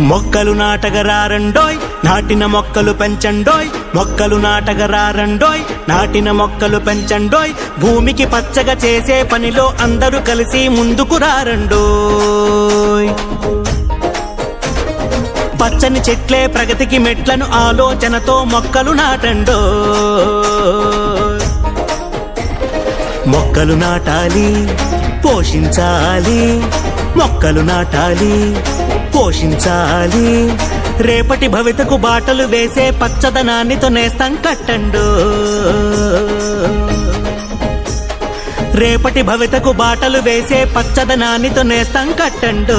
మొక్కలు నాటగరారండోయ్ నాటిన మొక్కలు పెంచండోయ్ మొక్కలు నాటగరారండోయ్ నాటిన మొక్కలు పెంచండోయ్ భూమికి పచ్చగా చేసే పనిలో అందరూ కలిసి ముందుకు రారండోయ్. పచ్చని చెట్లే ప్రగతికి మెట్లను ఆలోచనతో మొక్కలు నాటండో మొక్కలు నాటాలి పోషించాలి మొక్కలు నాటాలి పోషించాలి. రేపటి భవితకు బాటలు వేసే పచ్చదనాన్నితో నేస్తం కట్టండు. రేపటి భవితకు బాటలు వేసే పచ్చదనాన్నితో నేస్తం కట్టండు.